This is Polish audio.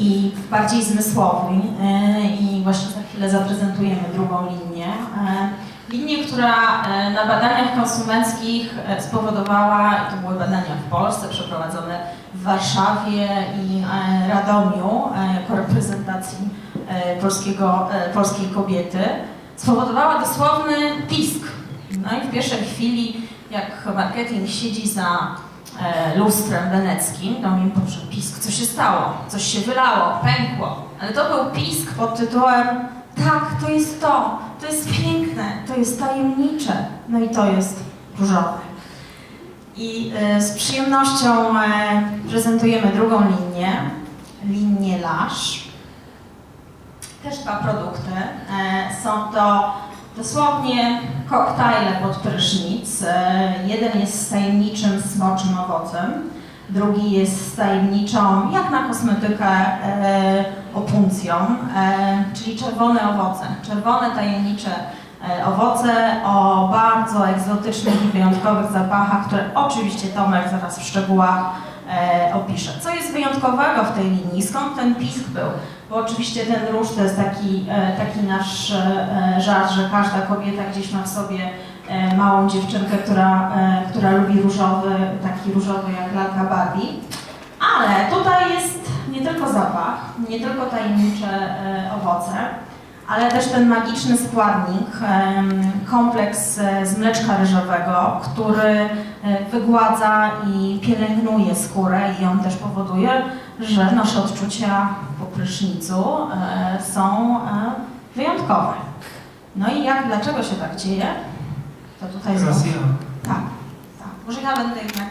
i bardziej zmysłowi e, i właśnie za chwilę zaprezentujemy drugą linię. E, Linię, która e, na badaniach konsumenckich spowodowała, to były badania w Polsce przeprowadzone w Warszawie i Radomiu jako reprezentacji polskiego, polskiej kobiety, spowodowała dosłowny pisk. No i w pierwszej chwili, jak marketing siedzi za lustrem weneckim, to mi poszedł pisk, się stało, coś się wylało, pękło. Ale to był pisk pod tytułem tak, to jest to, to jest piękne, to jest tajemnicze, no i to jest różowe. I e, z przyjemnością e, prezentujemy drugą linię, linię Lash. Też dwa produkty. E, są to dosłownie koktajle pod prysznic. Jeden jest z tajemniczym smoczym owocem, drugi jest tajemniczą, jak na kosmetykę, e, opuncją, e, czyli czerwone owoce. Czerwone, tajemnicze e, owoce o bardzo egzotycznych i wyjątkowych zapachach, które oczywiście Tomek zaraz w szczegółach e, opisze. Co jest wyjątkowego w tej linii? Skąd ten pisk był? Bo oczywiście ten róż to jest taki, e, taki nasz e, żart, że każda kobieta gdzieś ma w sobie małą dziewczynkę, która, e, która lubi różowy, taki różowy jak lalka Barbie. Ale tutaj jest nie tylko zapach, nie tylko tajemnicze e, owoce, ale też ten magiczny składnik, kompleks e, z mleczka ryżowego, który e, wygładza i pielęgnuje skórę i on też powoduje, że nasze odczucia po prysznicu e, są e, wyjątkowe. No i jak, dlaczego się tak dzieje? Então, tá, tá. Vou chegar lá no né?